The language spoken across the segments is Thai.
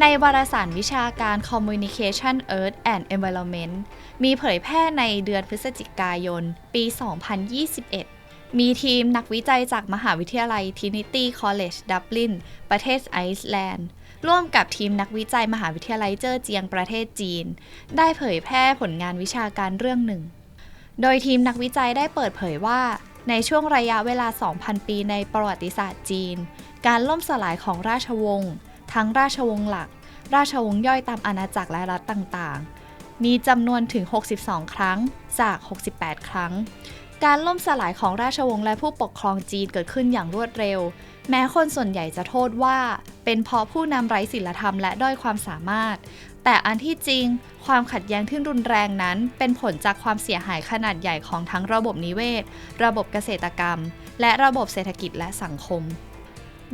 ในวารสารวิชาการ Communication Earth and Environment มีเผยแพร่ในเดือนพฤศจิกายน ปี 2021 มีทีมนักวิจัยจากมหาวิทยาลัย Trinity College Dublin ประเทศไอซ์แลนด์ ร่วมกับทีมนักวิจัยมหาวิทยาลัยเจ้อเจียงประเทศจีน ได้เผยแพร่ผลงานวิชาการเรื่องหนึ่ง โดยทีมนักวิจัยได้เปิดเผยว่าในช่วงระยะเวลา 2,000 ปีในประวัติศาสตร์จีน การล่มสลายของราชวงศ์ทั้งราชวงศ์หลัก ราชวงศ์ย่อยตามอาณาจักรและรัฐต่างๆ มีจำนวนถึง 62 ครั้งจาก 68 ครั้ง การล่มสลายของราชวงศ์และผู้ปกครองจีนเกิดขึ้นอย่างรวดเร็ว แม้คนส่วนใหญ่จะโทษว่า เป็นเพราะผู้นำไร้ศีลธรรมและด้อยความสามารถ แต่อันที่จริง ความขัดแย้งที่รุนแรงนั้น เป็นผลจากความเสียหายขนาดใหญ่ของทั้งระบบนิเวศ ระบบเกษตรกรรม และระบบเศรษฐกิจและสังคม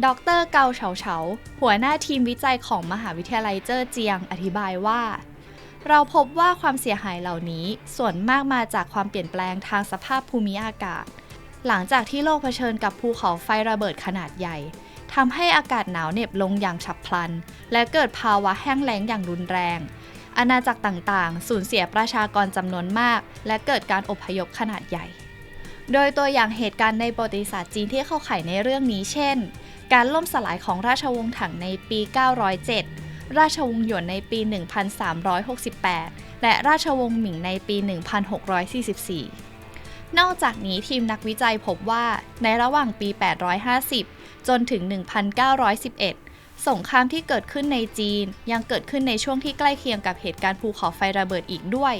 ดรเกาเฉาเฉา หัวหน้าทีมวิจัยของมหาวิทยาลัยเจ้อเจียง อธิบายว่า เราพบว่าความเสียหายเหล่านี้ส่วนมากมาจากความเปลี่ยนแปลงทางสภาพภูมิอากาศ หลังจากที่โลกเผชิญกับภูเขาไฟระเบิดขนาดใหญ่ทำให้อากาศหนาวเหน็บลงอย่างฉับพลัน และเกิดภาวะแห้งแล้งอย่างรุนแรง อาณาจักรต่างๆ สูญเสียประชากรจำนวนมาก และเกิดการอพยพขนาดใหญ่ โดยตัวอย่างเหตุการณ์ในประวัติศาสตร์จีนที่เข้าข่ายในเรื่องนี้เช่น การล่มสลายของราชวงศ์ถังในปี 907 ราชวงศ์หยวนในปี 1368 และราชวงศ์หมิงในปี 1644 นอกจากนี้ทีมนักวิจัยพบว่าในระหว่างปี 850 จนถึง 1911สงครามที่เกิดขึ้นในจีนยังเกิดขึ้นในช่วงที่ใกล้เคียงกับเหตุการณ์ภูเขาไฟระเบิดอีกด้วย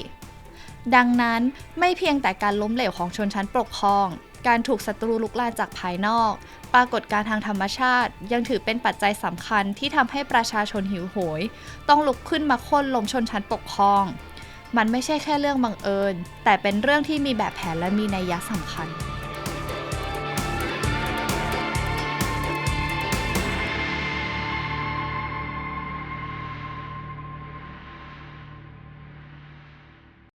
ดังนั้นไม่เพียงแต่การล้มเหลวของชนชั้นปกครอง การถูกศัตรูลุกลานจากภายนอก ปรากฏการทางธรรมชาติ ยังถือเป็นปัจจัยสำคัญที่ทำให้ประชาชนหิวโหย ต้องลุกขึ้นมาโค่นลมชนชั้นปกครอง มันไม่ใช่แค่เรื่องบังเอิญ แต่เป็นเรื่องที่มีแบบแผนและมีนัยยะสำคัญ